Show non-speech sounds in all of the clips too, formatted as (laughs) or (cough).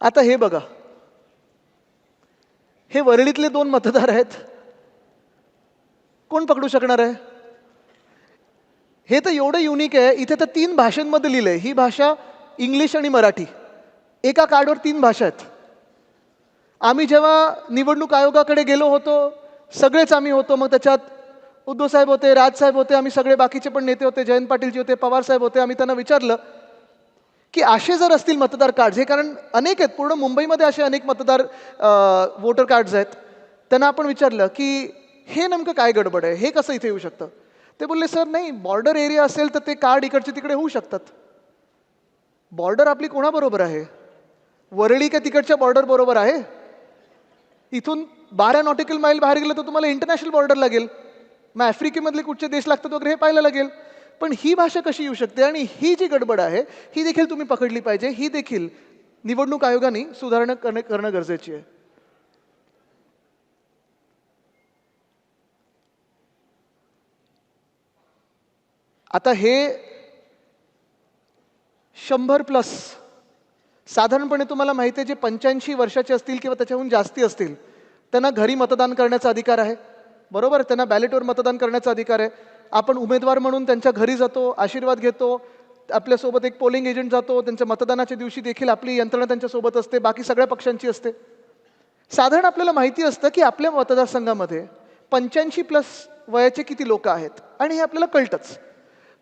आता हे बघा. हे वरळीतले दोन मतदार आहेत. कोण पकडू शकणार आहे? हे तर एवढं युनिक आहे इथे तर तीन भाषांमध्ये आहे ही भाषा इंग्लिश आणि मराठी. एका कार्डवर तीन भाषा आहेत. आम्ही जेव्हा निवडणूक आयोगाकडे गेलो होतो सगळेच आम्ही होतो. मग त्याच्यात उद्धव साहेब होते राजसाहेब होते आम्ही सगळे बाकीचे पण नेते होते जयंत पाटीलजी होते पवार साहेब होते आम्ही त्यांना विचारलं की असे जर असतील मतदार कार्ड हे कारण अनेक आहेत पूर्ण मुंबईमध्ये असे अनेक मतदार वोटर कार्ड्स आहेत त्यांना आपण विचारलं की हे नेमकं काय गडबड आहे? हे कसं इथे येऊ शकतं? ते बोलले सर नाही बॉर्डर एरिया असेल तर ते कार्ड इकडचे तिकडे होऊ शकतात. बॉर्डर आपली कोणाबरोबर आहे? वरळी का तिकडच्या बॉर्डर बरोबर आहे? इथून बारा नॉटिकल माईल बाहेर गेलं तर तुम्हाला इंटरनॅशनल बॉर्डर लागेल. मग आफ्रिकेमधले कुठचे देश लागतात वगैरे हे पाहायला लागेल. पण ही भाषा कशी येऊ शकते आणि ही जी गडबड आहे ही देखील तुम्ही पकडली पाहिजे. ही देखील निवडणूक आयोगाने सुधारणा करणे करणं गरजेची आहे. आता हे शंभर प्लस साधारणपणे तुम्हाला माहिती आहे जे पंच्याऐंशी वर्षाचे असतील किंवा त्याच्याहून जास्ती असतील त्यांना घरी मतदान करण्याचा अधिकार आहे. बरोबर? त्यांना बॅलेटवर मतदान करण्याचा अधिकार आहे. आपण उमेदवार म्हणून त्यांच्या घरी जातो आशीर्वाद घेतो आपल्यासोबत एक पोलिंग एजंट जातो त्यांच्या मतदानाच्या दिवशी देखील आपली यंत्रणा त्यांच्यासोबत असते बाकी सगळ्या पक्षांची असते. साधारण आपल्याला माहिती असतं की आपल्या मतदारसंघामध्ये पंच्याऐंशी प्लस वयाचे किती लोक आहेत आणि हे आपल्याला कळतंच.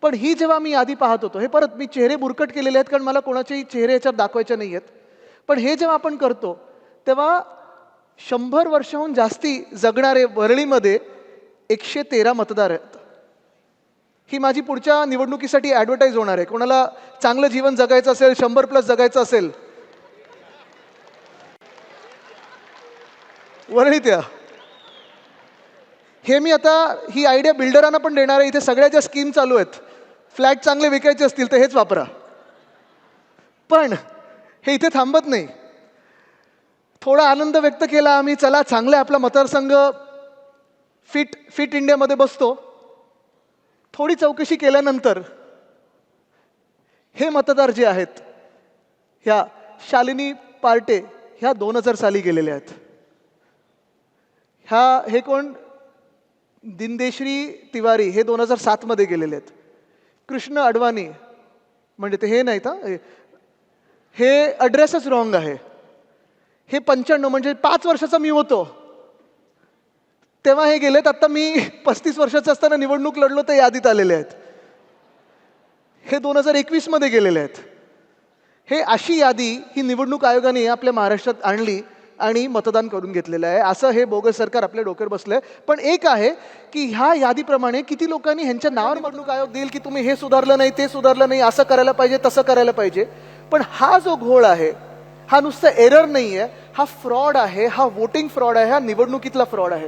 पण ही जेव्हा मी यादी पाहत होतो हे परत मी चेहरे बुरकट केलेले आहेत कारण मला कोणाचेही चेहरे याच्यात दाखवायचे नाही आहेत. पण हे जेव्हा आपण करतो तेव्हा शंभर वर्षाहून जास्ती जगणारे वरळीमध्ये एकशे तेरा मतदार आहेत. ही माझी पुढच्या निवडणुकीसाठी ॲडव्हर्टाईज होणार आहे. कोणाला चांगलं जीवन जगायचं असेल शंभर प्लस जगायचं असेल वर्णित्या हे मी आता ही आयडिया बिल्डरांना पण देणार आहे. इथे सगळ्या ज्या स्कीम चालू आहेत फ्लॅट चांगले विकायचे असतील तर हेच वापरा. पण हे इथे थांबत नाही. थोडा आनंद व्यक्त केला आम्ही चला चांगला आहे आपला मतदारसंघ फिट फिट इंडियामध्ये बसतो. थोडी चौकशी केल्यानंतर हे मतदार जे आहेत ह्या शालिनी पार्टे ह्या दोन हजार साली गेलेल्या आहेत. ह्या हे कोण? दिनदेश्री तिवारी हे दोन हजार सातमध्ये गेलेले आहेत. कृष्ण अडवाणी म्हणजे ते हे नाहीत हा? हे ॲड्रेसच रॉंग आहे. हे पंच्याण्णव म्हणजे पाच वर्षाचा मी होतो. तेव्हा हे गेलेत आत्ता मी (laughs) पस्तीस वर्षाचं असताना निवडणूक लढलो तर यादीत आलेले आहेत. हे दोन हजार एकवीसमध्ये गेलेले आहेत. हे अशी यादी ही निवडणूक आयोगाने आपल्या महाराष्ट्रात आणली आणि मतदान करून घेतलेलं आहे. असं हे बोगस सरकार आपल्या डोक्यावर आहे पण एक आहे की ह्या यादीप्रमाणे किती लोकांनी ह्यांच्या नावावर निवडणूक आयोग देईल की तुम्ही हे सुधारलं नाही ते सुधारलं नाही असं करायला पाहिजे तसं करायला पाहिजे. पण हा जो घोळ आहे हा नुसतं एरर नाही आहे हा फ्रॉड आहे हा वोटिंग फ्रॉड आहे हा निवडणुकीतला फ्रॉड आहे.